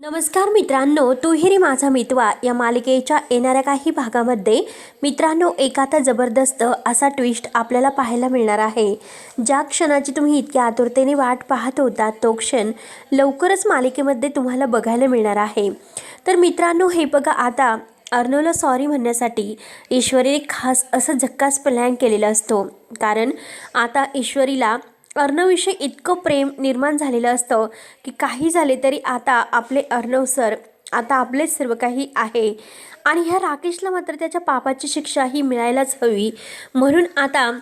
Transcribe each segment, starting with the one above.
नमस्कार मित्रांनो तुहिरी माझा मितवा या मालिकेच्या येणाऱ्या काही भागामध्ये मित्रांनो एक आता जबरदस्त असा ट्विस्ट आपल्याला पाहायला मिळणार आहे. ज्या क्षणाची तुम्ही इतक्या आतुरतेने वाट पाहत होता तो क्षण लवकरच मालिकेमध्ये तुम्हाला बघायला मिळणार आहे. तर मित्रांनो हे बघा आता. अर्नोला सॉरी म्हणण्यासाठी ईश्वरीने खास असं झक्कास प्लॅन केलेला असतो. कारण आता ईश्वरीला अर्णवविषयी इतकं प्रेम निर्माण झालेलं असतं की काही झाले तरी आता आपले अर्णव सर आता आपलेच सर्व काही आहे. आणि ह्या राकेशला मात्र त्याच्या पापाची शिक्षा ही मिळायलाच हवी. म्हणून आता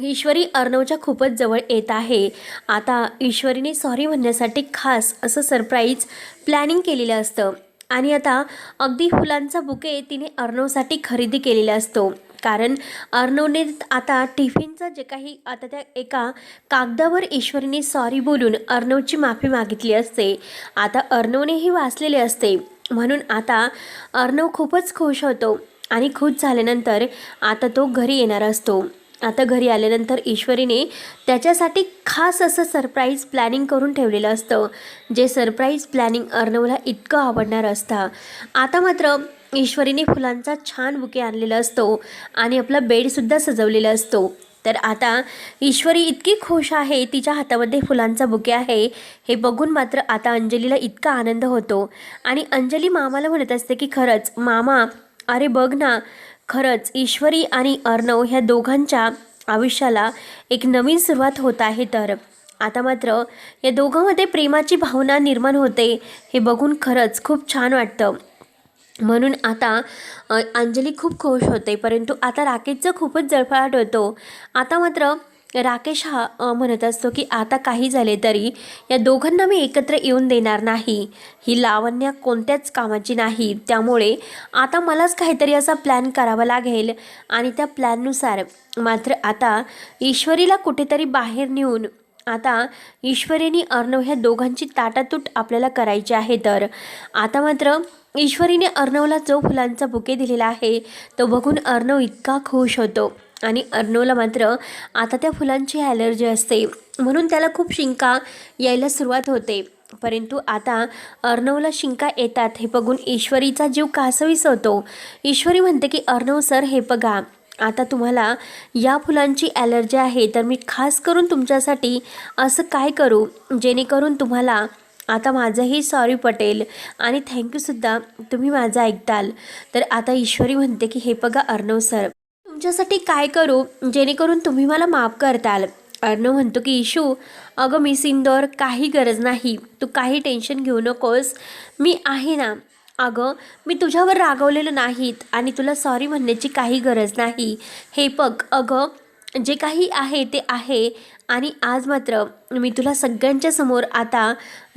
ईश्वरी अर्णवच्या खूपच जवळ येत आहे. आता ईश्वरीने सॉरी म्हणण्यासाठी खास असं सरप्राईज प्लॅनिंग केलेलं असतं. आणि आता अगदी फुलांचा बुके तिने अर्णवसाठी खरेदी केलेला असतो. कारण अर्णवने आता टिफिनचं जे काही आता त्या एका कागदावर ईश्वरीने सॉरी बोलून अर्णवची माफी मागितली असते. आता अर्णवनेही वाचलेले असते. म्हणून आता अर्णव खूपच खुश होतो आणि खुश झाल्यानंतर आता तो घरी येणार असतो. आता घरी आल्यानंतर ईश्वरीने त्याच्यासाठी खास असं सरप्राईज प्लॅनिंग करून ठेवलेलं असतं. जे सरप्राईज प्लॅनिंग अर्णवला इतकं आवडणार असतं. आता मात्र ईश्वरीने फुलांचा छान बुके आणलेला असतो आणि आपला बेडसुद्धा सजवलेला असतो. तर आता ईश्वरी इतकी खुश आहे तिच्या हातामध्ये फुलांचा बुके आहे. हे बघून मात्र आता अंजलीला इतका आनंद होतो. आणि अंजली मामाला म्हणत असते की खरंच मामा अरे बघ ना खरंच ईश्वरी आणि अर्णव ह्या दोघांच्या आयुष्याला एक नवीन सुरुवात होत आहे तर. आता मात्र या दोघांमध्ये प्रेमाची भावना निर्माण होते. हे बघून खरंच खूप छान वाटतं. म्हणून आता अंजली खूप खुश होते परंतु आता राकेशचं खूपच जळफळाट होतो. आता मात्र राकेश हा म्हणत असतो की आता काही झाले तरी या दोघांना मी एकत्र येऊन देणार नाही. ही लावण्या कोणत्याच कामाची नाही. त्यामुळे आता मलाच काहीतरी असा प्लॅन करावा लागेल. आणि त्या प्लॅननुसार मात्र आता ईश्वरीला कुठेतरी बाहेर नेऊन आता ईश्वरीने अर्णव ह्या दोघांची ताटातूट आपल्याला करायची आहे तर. आता मात्र ईश्वरीने अर्णवला जो फुलांचा बुके दिलेला आहे तो बघून अर्णव इतका खुश होतो. आणि अर्णवला मात्र आता त्या फुलांची ॲलर्जी असते. म्हणून त्याला खूप शिंका यायला सुरुवात होते. परंतु आता अर्णवला शिंका येतात हे बघून ईश्वरीचा जीव कासवीस होतो. ईश्वरी म्हणते की अर्णव सर हे बघा. आता तुम्हाला या फुलांची ॲलर्जी आहे तर मी खास करून तुमच्यासाठी असं काय करू? जेणेकरून तुम्हाला आता माझंही सॉरी पटेल आणि थँक्यूसुद्धा तुम्ही माझं ऐकताल. तर आता ईश्वरी म्हणते की हे बघा अर्णव सर तुमच्यासाठी काय करू? जेणेकरून तुम्ही मला माफ करताल. अर्णव म्हणतो की इशू अगं मिस इंदोर काही गरज नाही. तू काही टेन्शन घेऊ नकोस. मी आहे ना अगं मी तुझ्यावर रागवलेलं नाहीत आणि तुला सॉरी म्हणण्याची काही गरज नाही. हे बघ अगं जे काही आहे ते आहे आणि आज मात्र मी तुला सगळ्यांच्या समोर आता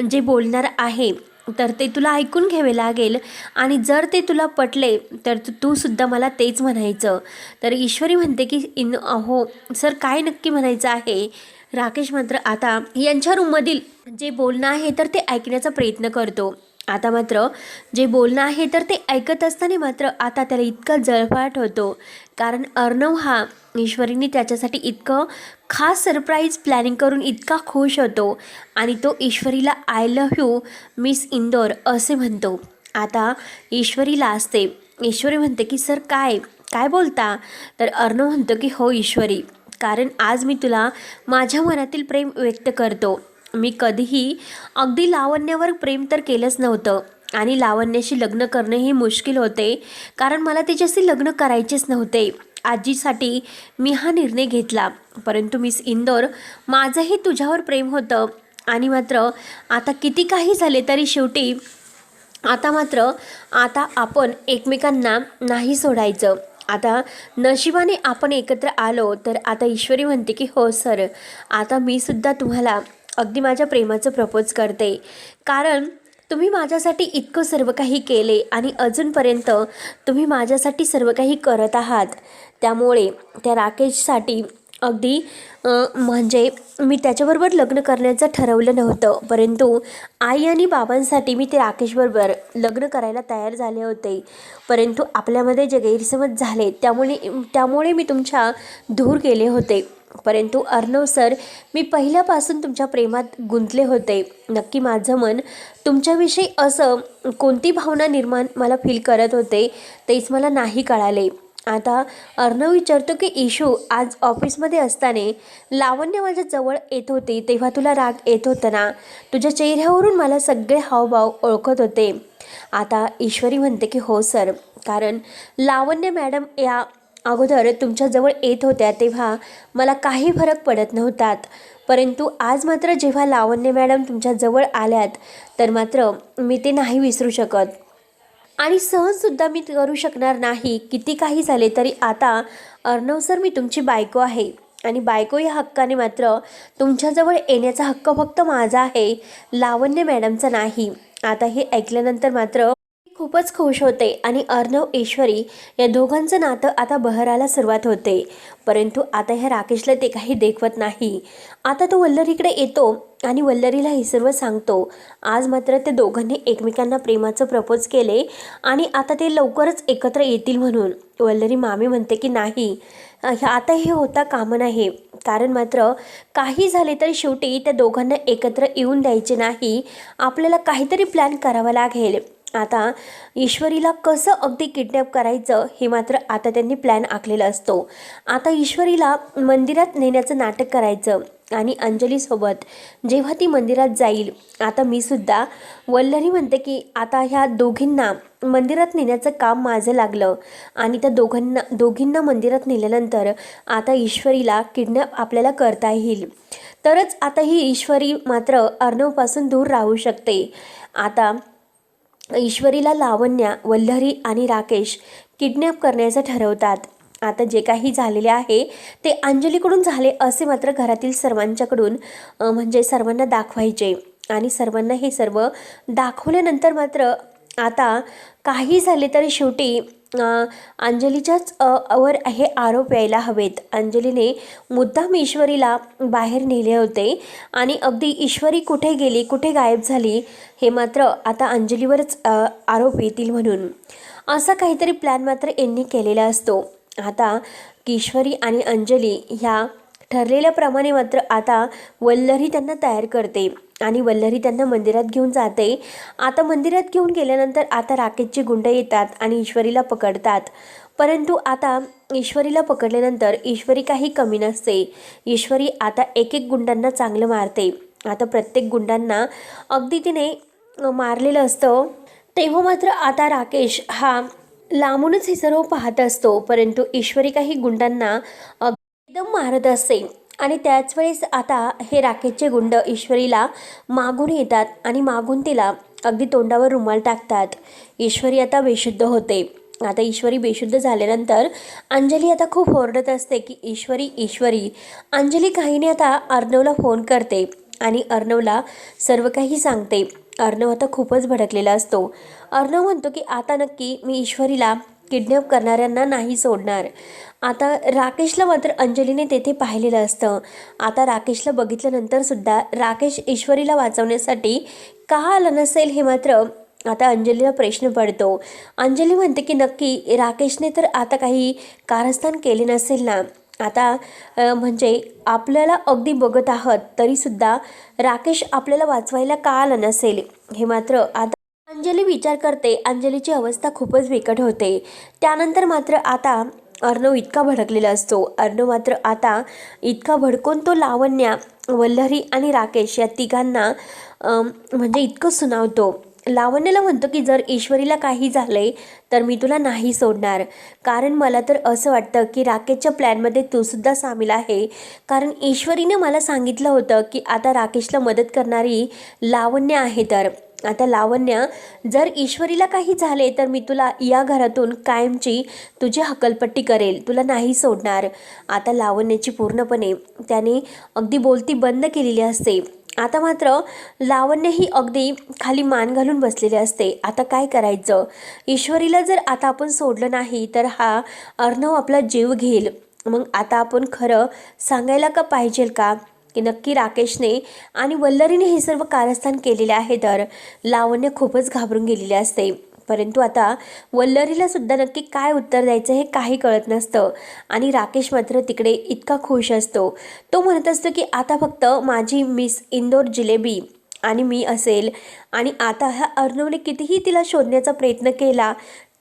जे बोलणार आहे तर ते तुला ऐकून घ्यावे लागेल. आणि जर ते तुला पटले तर तू तू सुद्धा मला तेच म्हणायचं. तर ईश्वरी म्हणते की इन अहो सर काय नक्की म्हणायचं आहे? राकेश मात्र आता यांच्या रूममधील जे बोलणं आहे तर ते ऐकण्याचा प्रयत्न करतो. आता मात्र जे बोलणं आहे तर ते ऐकत असताना मात्र आता त्याला इतका जळफाट होतो. कारण अर्णव हा ईश्वरीने त्याच्यासाठी इतकं खास सरप्राईज प्लॅनिंग करून इतका खुश होतो आणि तो ईश्वरीला I love you miss Indore असे म्हणतो. आता ईश्वरीला असते. ईश्वरी म्हणते की सर काय? काय बोलता? तर अर्णव म्हणतो की हो ईश्वरी. कारण आज मी तुला माझ्या मनातील प्रेम व्यक्त करतो. मी कधीही अगदी लावण्यावर प्रेम तर केलंच नव्हतं. आणि लावण्याशी लग्न करणे हे मुश्किल होते कारण मला तिच्याशी लग्न करायचेच नव्हते. आजीसाठी मी हा निर्णय घेतला. परंतु मिस इंदोर माझंही तुझ्यावर प्रेम होतं. आणि मात्र आता किती काही झाले तरी शेवटी आता मात्र आता आपण एकमेकांना नाही सोडायचं. आता नशिबाने आपण एकत्र आलो तर आता ईश्वरी म्हणते की हो सर आता मी सुद्धा तुम्हाला अगदी माझ्या प्रेमाचं प्रपोज करते. कारण तुम्ही माझ्यासाठी इतकं सर्व काही केले आणि अजूनपर्यंत तुम्ही माझ्यासाठी सर्व काही करत आहात. त्यामुळे त्या राकेशसाठी अगदी म्हणजे मी त्याच्याबरोबर लग्न करण्याचं ठरवलं नव्हतं. परंतु आई आणि बाबांसाठी मी ते राकेशबरोबर लग्न करायला तयार झाले होते. परंतु आपल्यामध्ये जे गैरसमज झाले त्यामुळे त्यामुळे मी तुमच्या दूर गेले होते. परंतु अर्णव सर मी पहिल्यापासून तुमच्या प्रेमात गुंतले होते. नक्की माझं मन तुमच्याविषयी असं कोणती भावना निर्माण मला फील करत होते तेच मला नाही कळाले. आता अर्णव विचारतो की इशू आज ऑफिसमध्ये असताना लावण्य माझ्या जवळ येत होती तेव्हा तुला राग येत होता ना? तुझ्या चेहऱ्यावरून मला सगळे हावभाव ओळखत होते. आता ईश्वरी म्हणते की हो सर. कारण लावण्य मॅडम या अगोदर तुमच्याजवळ येत होत्या तेव्हा मला काही फरक पडत नव्हतात परंतु आज मात्र जेव्हा लावण्य मॅडम तुमच्याजवळ आल्यात तर मात्र मी ते नाही विसरू शकत. आणि सहजसुद्धा मी करू शकणार नाही. किती काही झाले तरी आता अर्णव सर मी तुमची बायको आहे. आणि बायको या हक्काने मात्र तुमच्याजवळ येण्याचा हक्क फक्त माझा आहे. लावण्य मॅडमचा नाही. आता हे ऐकल्यानंतर मात्र खूपच खुश होते आणि अर्णव ईश्वरी या दोघांचं नातं आता बहरायला सुरुवात होते. परंतु आता ह्या राकेशला ते काही देखवत नाही. आता तो वल्लरीकडे येतो आणि वल्लरीला हे सर्व सांगतो. आज मात्र ते दोघांनी एकमेकांना प्रेमाचं प्रपोज केले आणि आता ते लवकरच एकत्र येतील म्हणून. वल्लरी मामी म्हणते की नाही आता हे होता कामं नाही. कारण मात्र काही झाले तरी शेवटी त्या दोघांना एकत्र येऊन द्यायचे नाही. आपल्याला काहीतरी प्लॅन करावा लागेल. आता ईश्वरीला कसं अगदी किडनॅप करायचं हे मात्र आता त्यांनी प्लॅन आखलेला असतो. आता ईश्वरीला मंदिरात नेण्याचं नाटक करायचं आणि अंजलीसोबत जेव्हा ती मंदिरात जाईल आता मी सुद्धा. वल्लरी म्हणते की आता ह्या दोघींना मंदिरात नेण्याचं काम माझं लागलं आणि त्या दोघांना दोघींना मंदिरात नेल्यानंतर आता ईश्वरीला किडनॅप आपल्याला करता येईल. तरच आता ही ईश्वरी मात्र अर्णवपासून दूर राहू शकते. आता ईश्वरीला लावण्या वल्लरी आणि राकेश किडनॅप करण्याचं ठरवतात. आता जे काही झालेले आहे ते अंजलीकडून झाले असे मात्र घरातील सर्वांच्याकडून म्हणजे सर्वांना दाखवायचे. आणि सर्वांना हे सर्व दाखवल्यानंतर मात्र आता काही झाले तरी शेवटी अंजलीच्याच वर हे आरोप यायला हवेत. अंजलीने मुद्दाम ईश्वरीला बाहेर नेले होते आणि अगदी ईश्वरी कुठे गेली कुठे गायब झाली हे मात्र आता अंजलीवरच आरोप येतील म्हणून. असा काहीतरी प्लॅन मात्र यांनी केलेला असतो. आता ईश्वरी आणि अंजली ह्या ठरलेल्याप्रमाणे मात्र आता वल्लरी त्यांना तयार करते. आणि वल्लरी त्यांना मंदिरात घेऊन जाते. आता मंदिरात घेऊन गेल्यानंतर आता राकेशचे गुंड येतात आणि ईश्वरीला पकडतात. परंतु आता ईश्वरीला पकडल्यानंतर ईश्वरी काही कमी नसते. ईश्वरी आता एक एक गुंडांना चांगलं मारते. आता प्रत्येक गुंडांना अगदी तिने मारलेलं असतं. तेव्हा मात्र आता राकेश हा लांबूनच हे सर्व पाहत असतो. परंतु ईश्वरी काही गुंडांना एकदम मारत असते. आणि त्याच वेळेस आता हे राकेशचे गुंड ईश्वरीला मागून येतात आणि मागून तिला अगदी तोंडावर रुमाल टाकतात. ईश्वरी आता बेशुद्ध होते. आता ईश्वरी बेशुद्ध झाल्यानंतर अंजली आता खूप ओरडत असते की ईश्वरी ईश्वरी. अंजली काहीने आता अर्णवला फोन करते आणि अर्णवला सर्व काही सांगते. अर्णव आता खूपच भडकलेला असतो. अर्णव म्हणतो की आता नक्की मी ईश्वरीला किडनॅप करणाऱ्यांना नाही सोडणार. आता राकेशला मात्र अंजलीने तेथे पाहिलेलं असतं. आता राकेशला बघितल्यानंतर सुद्धा राकेश ईश्वरीला वाचवण्यासाठी का आला नसेल हे मात्र आता अंजलीला प्रश्न पडतो. अंजली म्हणते की नक्की राकेशने तर आता काही कारस्थान केले नसेल ना. आता म्हणजे आपल्याला अगदी बघत आहात तरीसुद्धा राकेश आपल्याला वाचवायला का आला नसेल हे मात्र आता अंजली विचार करते अंजलीची अवस्था खूपच बिकट होते. त्यानंतर मात्र आता अर्णव इतका भडकलेला असतो. अर्णव मात्र आता इतका भडकून तो लावण्या वल्लरी आणि राकेश या तिघांना म्हणजे इतकं सुनावतो. लावण्याला म्हणतो की जर ईश्वरीला काही झाले तर मी तुला नाही सोडणार. कारण मला तर असं वाटतं की राकेशच्या प्लॅनमध्ये तूसुद्धा सामील आहे. कारण ईश्वरीने मला सांगितलं होतं की आता राकेशला मदत करणारी लावण्य आहे तर. आता लावण्य जर ईश्वरीला काही झाले तर मी तुला या घरातून कायमची तुझी हकलपट्टी करेल. तुला नाही सोडणार. आता लावण्याची पूर्णपणे त्याने अगदी बोलती बंद केलेली असते. आता मात्र लावण्य ही अगदी खाली मान घालून बसलेली असते. आता काय करायचं? ईश्वरीला जर आता आपण सोडलं नाही तर हा अर्णव आपला जीव घेईल. मग आता आपण खरं सांगायला का पाहिजेल का? की नक्की राकेशने आणि वल्लरीने हे सर्व कारस्थान केलेले आहे तर लावण्य खूपच घाबरून गेलेली असते. परंतु आता वल्लरीला सुद्धा नक्की काय उत्तर द्यायचं हे काही कळत नसतं आणि राकेश मात्र तिकडे इतका खुश असतो. तो म्हणत असतो की आता फक्त माझी मिस इंदोर जिलेबी आणि मी असेल आणि आता ह्या अर्णवने कितीही तिला शोधण्याचा प्रयत्न केला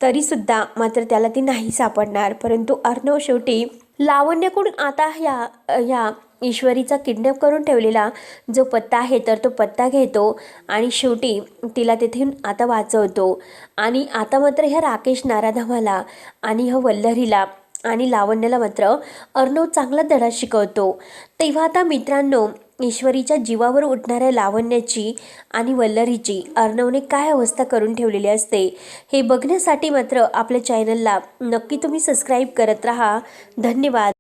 तरीसुद्धा मात्र त्याला ती नाही सापडणार. परंतु अर्णव शेवटी लावण्याकडून आता ह्या ह्या ईश्वरीचा किडनॅप करून ठेवलेला जो पत्ता आहे तर तो पत्ता घेतो आणि शेवटी तिला तिथून आता वाचवतो. आणि आता मात्र ह्या राकेश नाराधामाला आणि ह्या वल्लरीला आणि लावण्याला मात्र अर्णव चांगला धडा शिकवतो. तेव्हा आता मित्रांनो ईश्वरीच्या जीवावर उठणाऱ्या लावण्याची आणि वल्लरीची अर्णवने काय अवस्था करून ठेवलेली असते हे बघण्यासाठी मात्र आपल्या चॅनलला नक्की तुम्ही सबस्क्राईब करत राहा. धन्यवाद.